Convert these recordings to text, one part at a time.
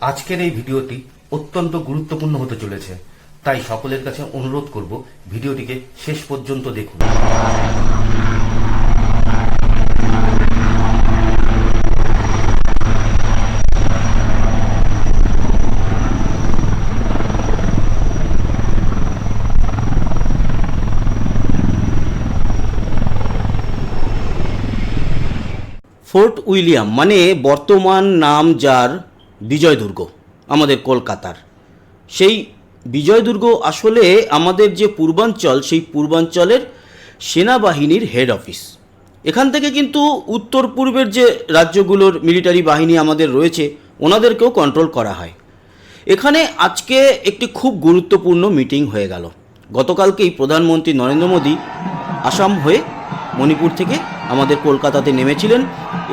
আজকের এই ভিডিওটি অত্যন্ত গুরুত্বপূর্ণ হতে চলেছে, তাই সকলের কাছে অনুরোধ করব ভিডিওটিকে শেষ পর্যন্ত দেখুন। ফোর্ট উইলিয়াম মানে বর্তমান নাম যার বিজয়দুর্গ, আমাদের কলকাতার। সেই বিজয়দুর্গ আসলে আমাদের যে পূর্বাঞ্চল, সেই পূর্বাঞ্চলের সেনাবাহিনীর হেড অফিস এখান থেকে কিন্তু উত্তর পূর্বের যে রাজ্যগুলোর মিলিটারি বাহিনী আমাদের রয়েছে, ওনাদেরকেও কন্ট্রোল করা হয়। এখানে আজকে একটি খুব গুরুত্বপূর্ণ মিটিং হয়ে গেল। গতকালকেই প্রধানমন্ত্রী নরেন্দ্র মোদী আসাম হয়ে মণিপুর থেকে আমাদের কলকাতাতে নেমেছিলেন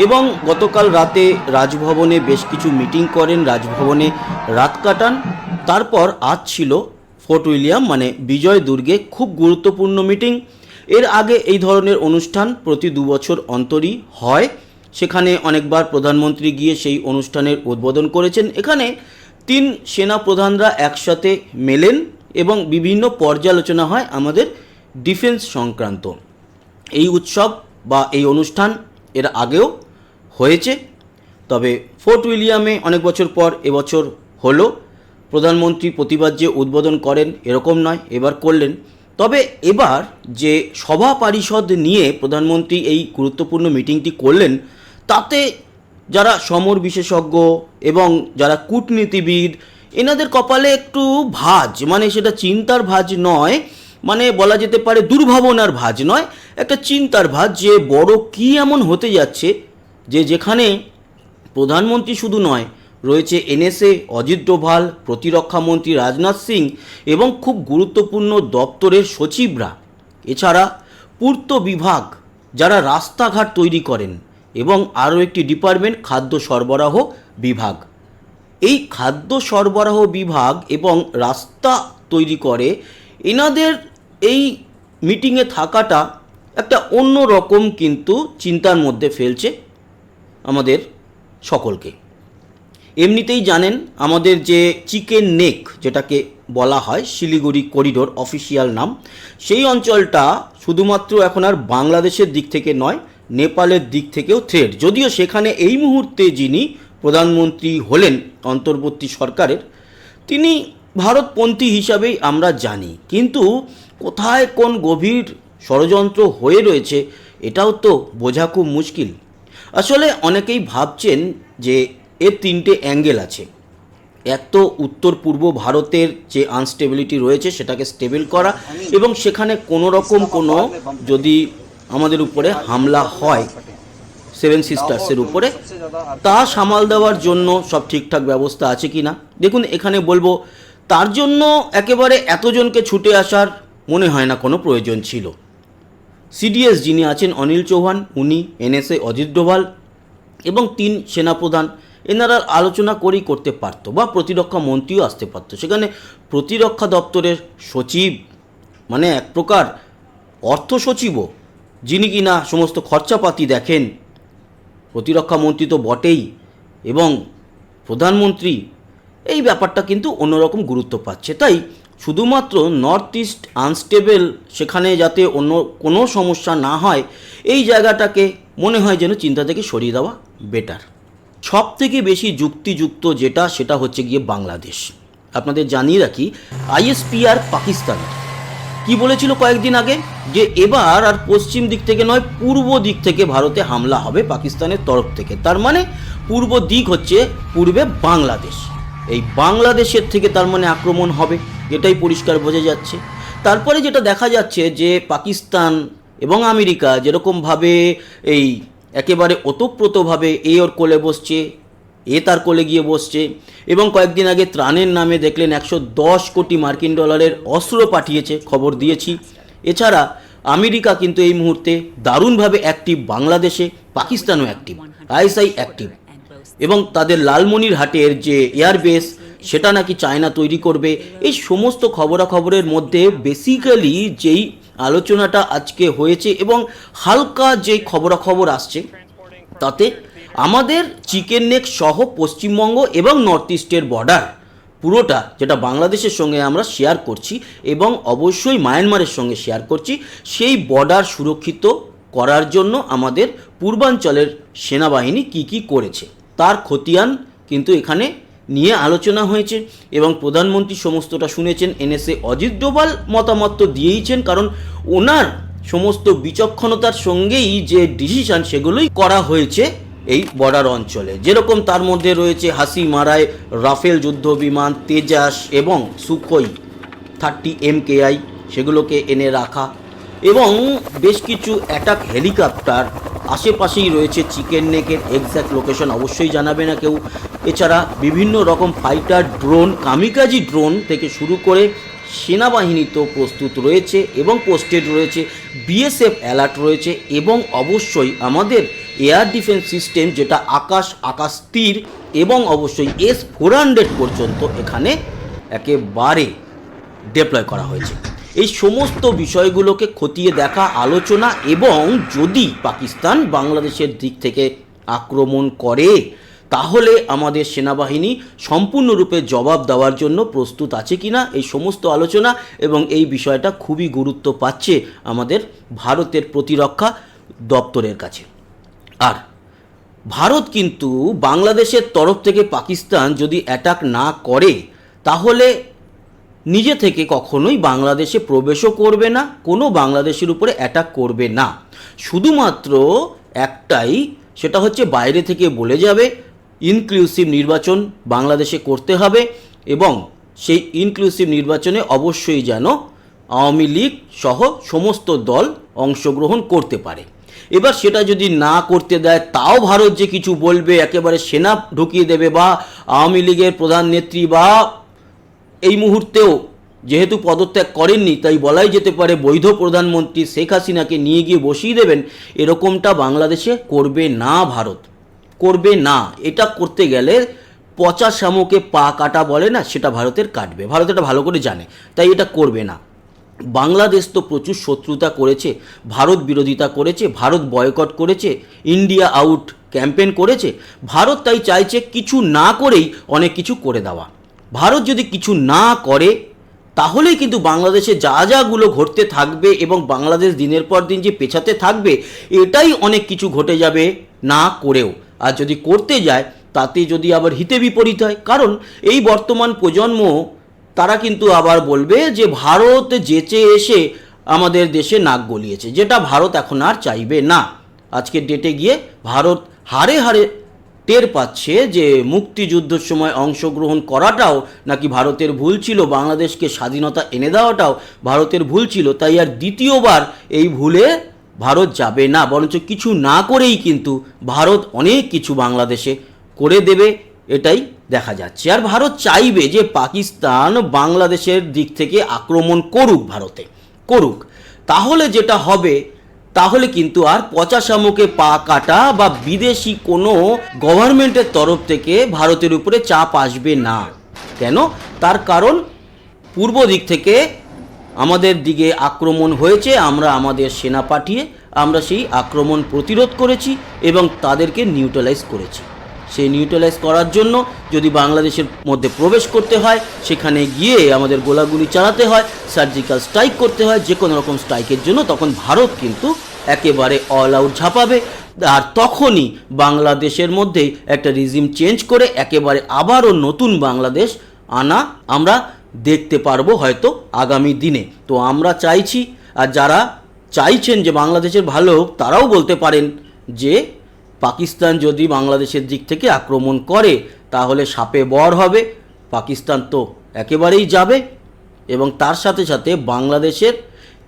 এবং গতকাল রাতে রাজভবনে বেশ কিছু মিটিং করেন, রাজভবনে রাত কাটান। তারপর আজ ছিল ফোর্ট উইলিয়াম মানে বিজয় দুর্গে, খুব গুরুত্বপূর্ণ মিটিং। এর আগে এই ধরনের অনুষ্ঠান প্রতি দু বছর অন্তরই হয়। সেখানে অনেকবার প্রধানমন্ত্রী গিয়ে সেই অনুষ্ঠানের উদ্বোধন করেছেন। এখানে তিন সেনা প্রধানরা একসাথে মেলেন এবং বিভিন্ন পর্যালোচনা হয় আমাদের ডিফেন্স সংক্রান্ত। এই উৎসব বা এই অনুষ্ঠান এর আগেও হয়েছে। তবে ফোর্ট উইলিয়ামে অনেক বছর পর এবছর হলো। প্রধানমন্ত্রী প্রতিবাদ যে উদ্বোধন করেন এরকম নয়, এবার করলেন। তবে এবার যে সভা পারিষদ নিয়ে প্রধানমন্ত্রী এই গুরুত্বপূর্ণ মিটিংটি করলেন, তাতে যারা সমর বিশেষজ্ঞ এবং যারা কূটনীতিবিদ, এনাদের কপালে একটু ভাজ মানে সেটা চিন্তার ভাজ নয় মানে বলা যেতে পারে দুর্ভাবনার ভাজ নয়, একটা চিন্তার ভাজ যে বড় কী এমন হতে যাচ্ছে যে যেখানে প্রধানমন্ত্রী শুধু নয়, রয়েছে এনএসএ, অজিত ডোভাল প্রতিরক্ষামন্ত্রী রাজনাথ সিং এবং খুব গুরুত্বপূর্ণ দপ্তরের সচিবরা। এছাড়া পূর্ত বিভাগ যারা রাস্তাঘাট তৈরি করেন এবং আরও একটি ডিপার্টমেন্ট, খাদ্য সরবরাহ বিভাগ। এই খাদ্য সরবরাহ বিভাগ এবং রাস্তা তৈরি করে, এনাদের এই মিটিংয়ে থাকাটা একটা অন্য রকম কিন্তু চিন্তার মধ্যে ফেলছে আমাদের সকলকে। এমনিতেই জানেন আমাদের যে চিকেন নেক, যেটাকে বলা হয়, শিলিগুড়ি করিডোর অফিসিয়াল নাম, সেই অঞ্চলটা শুধুমাত্র এখন আর বাংলাদেশের দিক থেকে নয়, নেপালের দিক থেকেও থ্রেড যদিও সেখানে এই মুহূর্তে যিনি প্রধানমন্ত্রী হলেন, অন্তর্বর্তী সরকারের, তিনি ভারতপন্থী হিসাবেই আমরা জানি। কিন্তু কোথায় কোন গভীর ষড়যন্ত্র হয়ে রয়েছে, এটাও তো বোঝা খুব মুশকিল। আসলে অনেকেই ভাবছেন যে এর তিনটে অ্যাঙ্গেল আছে। এক তো উত্তর পূর্ব ভারতের যে আনস্টেবিলিটি রয়েছে, সেটাকে স্টেবল করা এবং সেখানে কোনো রকম কোনো যদি আমাদের উপরে হামলা হয়, সেভেন সিস্টার্সের উপরে, তা সামাল দেওয়ার জন্য সব ঠিকঠাক ব্যবস্থা আছে কি না দেখুন, এখানে বলব তার জন্য একেবারে এতজনকে ছুটে আসার মনে হয় না কোনো প্রয়োজন ছিল। সিডিএস যিনি আছেন অনিল চৌহান, উনি এনএসএ অজিত ডোভাল এবং তিন সেনাপ্রধান, এনারা আলোচনা করেই করতে পারতো বা প্রতিরক্ষা মন্ত্রীও আসতে পারতো। সেখানে প্রতিরক্ষা দপ্তরের সচিব মানে এক প্রকার অর্থ সচিবও, যিনি কিনা সমস্ত খরচাপাতি দেখেন। প্রতিরক্ষা মন্ত্রী তো বটেই এবং প্রধানমন্ত্রী এই ব্যাপারটা কিন্তু অন্যরকম গুরুত্ব পাচ্ছে। তাই শুধুমাত্র নর্থ ইস্ট আনস্টেবল সেখানে যাতে অন্য কোনো সমস্যা না হয়, এই জায়গাটাকে মনে হয় যেন চিন্তা থেকে সরিয়ে দেওয়া বেটার সব থেকে বেশি যুক্তিযুক্ত যেটা, সেটা হচ্ছে গিয়ে বাংলাদেশ। আপনাদের জানিয়ে রাখি আইএসপিআর পাকিস্তান। কি বলেছিল কয়েকদিন আগে? যে এবার আর পশ্চিম দিক থেকে নয়, পূর্ব দিক থেকে ভারতে হামলা হবে পাকিস্তানের তরফ থেকে। তার মানে পূর্ব দিক হচ্ছে পূর্বে বাংলাদেশ। এই বাংলাদেশের থেকে তার মানে আক্রমণ হবে, এটাই পরিষ্কার বোঝা যাচ্ছে। তারপরে যেটা দেখা যাচ্ছে যে পাকিস্তান এবং আমেরিকা যেরকমভাবে এই একেবারে ওতপ্রোতভাবে এ ওর কোলে বসছে, এ তার কোলে গিয়ে বসছে, এবং কয়েকদিন আগে ত্রাণের নামে দেখলেন একশো দশ কোটি মার্কিন ডলারের অস্ত্র পাঠিয়েছে, খবর দিয়েছি। এছাড়া আমেরিকা কিন্তু এই মুহূর্তে দারুণভাবে অ্যাক্টিভ বাংলাদেশে পাকিস্তানও অ্যাক্টিভ আইএসআই অ্যাক্টিভ এবং তাদের লালমনিরহাটের যে এয়ারবেস, সেটা নাকি চায়না তৈরি করবে, এই সমস্ত খবরাখবরের মধ্যে বেসিক্যালি যেই আলোচনাটা আজকে হয়েছে এবং হালকা যে খবরাখবর আসছে, তাতে আমাদের চিকেন নেক সহ পশ্চিমবঙ্গ এবং নর্থ ইস্টের বর্ডার পুরোটা যেটা বাংলাদেশের সঙ্গে আমরা শেয়ার করছি এবং অবশ্যই মায়ানমারের সঙ্গে শেয়ার করছি, সেই বর্ডার সুরক্ষিত করার জন্য আমাদের পূর্বাঞ্চলের সেনাবাহিনী কি কি করেছে। তার খতিয়ান কিন্তু এখানে নিয়ে আলোচনা হয়েছে এবং প্রধানমন্ত্রী সমস্তটা শুনেছেন। এনএসএ অজিত ডোভাল মতামত তো দিয়েইছেন, কারণ ওনার সমস্ত বিচক্ষণতার সঙ্গেই যে ডিসিশন সেগুলোই করা হয়েছে এই বর্ডার অঞ্চলে। যেরকম তার মধ্যে রয়েছে হাসি মারায়, রাফেল যুদ্ধ বিমান, তেজাস এবং সুখই থার্টি এমকেআই সেগুলোকে এনে রাখা। এবং বেশ কিছু অ্যাটাক হেলিকপ্টার আশেপাশেই রয়েছে চিকেন নেকের এক্স্যাক্ট লোকেশন অবশ্যই জানাবে না কেউ। এছাড়া বিভিন্ন রকম ফাইটার ড্রোন কামিকাজি ড্রোন থেকে শুরু করে সেনাবাহিনী তো প্রস্তুত রয়েছে এবং পোস্টেড রয়েছে বিএসএফ অ্যালার্ট রয়েছে এবং অবশ্যই আমাদের এয়ার ডিফেন্স সিস্টেম যেটা আকাশ আকাশ তীর এবং অবশ্যই এস ফোর হান্ড্রেড পর্যন্ত এখানে একেবারে ডেপ্লয় করা হয়েছে। এই সমস্ত বিষয়গুলোকে খতিয়ে দেখা আলোচনা এবং যদি পাকিস্তান বাংলাদেশের দিক থেকে আক্রমণ করে, তাহলে আমাদের সেনাবাহিনী সম্পূর্ণরূপে জবাব দেওয়ার জন্য প্রস্তুত আছে কিনা এই সমস্ত আলোচনা এবং এই বিষয়টা খুবই গুরুত্ব পাচ্ছে আমাদের ভারতের প্রতিরক্ষা দপ্তরের কাছে। আর ভারত কিন্তু বাংলাদেশের তরফ থেকে পাকিস্তান যদি অ্যাটাক না করে, তাহলে নিজে থেকে কখনোই বাংলাদেশে প্রবেশও করবে না, কোনো বাংলাদেশের উপরে অ্যাটাক করবে না। শুধুমাত্র একটাই, সেটা হচ্ছে বাইরে থেকে বলে যাবে ইনক্লুসিভ নির্বাচন বাংলাদেশে করতে হবে এবং সেই ইনক্লুসিভ নির্বাচনে অবশ্যই যেন আওয়ামী লীগ সহ সমস্ত দল অংশগ্রহণ করতে পারে। এবার সেটা যদি না করতে দেয়, তাও ভারত যে কিছু বলবে, একেবারে সেনা ঢুকিয়ে দেবে বা আওয়ামী লীগের প্রধান নেত্রী বা এই মুহূর্তেও যেহেতু পদত্যাগ করেননি, তাই বলাই যেতে পারে বৈধ প্রধানমন্ত্রী শেখ হাসিনাকে নিয়ে গিয়ে বসিয়ে দেবেন, এরকমটা বাংলাদেশে করবে না ভারত। করবে না। এটা করতে গেলে পচা শামুকে পা কাটা বলে না, সেটা ভারতের কাটবে। ভারত এটা ভালো করে জানে, তাই এটা করবে না। বাংলাদেশ তো প্রচুর শত্রুতা করেছে, ভারত বিরোধিতা করেছে, ভারত বয়কট করেছে, ইন্ডিয়া আউট ক্যাম্পেন করেছে, ভারত তাই চাইছে কিছু না করেই অনেক কিছু করে দেওয়া। ভারত যদি কিছু না করে, তাহলেই কিন্তু বাংলাদেশে যা যাগুলো ঘটতে থাকবে এবং বাংলাদেশ দিনের পর দিন যে পেছাতে থাকবে, এটাই অনেক কিছু ঘটে যাবে না করেও। আর যদি করতে যায়, তাতে যদি আবার হিতে বিপরীত হয়, কারণ এই বর্তমান প্রজন্ম, তারা কিন্তু আবার বলবে যে ভারত যেচে এসে আমাদের দেশে নাক গলিয়েছে, যেটা ভারত এখন আর চাইবে না। আজকের ডেটে গিয়ে ভারত হারে হারে টের পাচ্ছে যে মুক্তিযুদ্ধের সময় অংশগ্রহণ করাটাও নাকি ভারতের ভুল ছিল, বাংলাদেশকে স্বাধীনতা এনে দেওয়াটাও ভারতের ভুল ছিল, তাই আর দ্বিতীয়বার এই ভুলে ভারত যাবে না। বরঞ্চ কিছু না করেই কিন্তু ভারত অনেক কিছু বাংলাদেশে করে দেবে, এটাই দেখা যাচ্ছে। আর ভারত চাইবে যে পাকিস্তান বাংলাদেশের দিক থেকে আক্রমণ করুক ভারতে, করুক। তাহলে যেটা হবে তাহলে কিন্তু আর পচা শামুকে পা কাটা বা বিদেশি কোনো গভর্নমেন্টের তরফ থেকে ভারতের উপরে চাপ আসবে না। কেন? তার কারণ পূর্ব দিক থেকে আমাদের দিকে আক্রমণ হয়েছে, আমরা আমাদের সেনা পাঠিয়ে আমরা সেই আক্রমণ প্রতিরোধ করেছি এবং তাদেরকে নিউট্রালাইজ করেছি। সেই নিউট্রালাইজ করার জন্য যদি বাংলাদেশের মধ্যে প্রবেশ করতে হয়, সেখানে গিয়ে আমাদের গোলাগুলি চালাতে হয় সার্জিক্যাল স্ট্রাইক করতে হয়, যে কোনো রকম স্ট্রাইকের জন্য, তখন ভারত কিন্তু একেবারে অল আউট ঝাঁপাবে। আর তখনই বাংলাদেশের মধ্যেই একটা রিজিম চেঞ্জ করে একেবারে আবারও নতুন বাংলাদেশ আনা আমরা দেখতে পারব হয়তো আগামী দিনে। তো আমরা চাইছি, আর যারা চাইছেন যে বাংলাদেশের ভালো হোক, তারাও বলতে পারেন যে পাকিস্তান যদি বাংলাদেশের দিক থেকে আক্রমণ করে, তাহলে সাপে বর হবে। পাকিস্তান তো একেবারেই যাবে। এবং তার সাথে সাথে বাংলাদেশের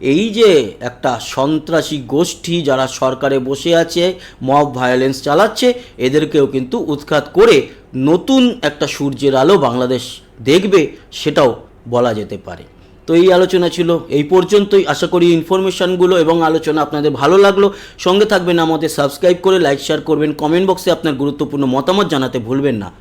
এই যে একটা সন্ত্রাসী গোষ্ঠী যারা সরকারে বসে আছে, মব ভায়োলেন্স চালাচ্ছে, এদেরকেও কিন্তু উৎখাত করে নতুন একটা সূর্যের আলো বাংলাদেশ দেখবে, সেটাও বলা যেতে পারে। তো এই আলোচনা ছিল। এই পর্যন্তই। আশা করি ইনফরমেশনগুলো এবং আলোচনা আপনাদের ভালো লাগল। সঙ্গে থাকবেন আমাদের। সাবস্ক্রাইব করে লাইক শেয়ার করবেন। কমেন্ট বক্সে আপনার গুরুত্বপূর্ণ মতামত জানাতে ভুলবেন না।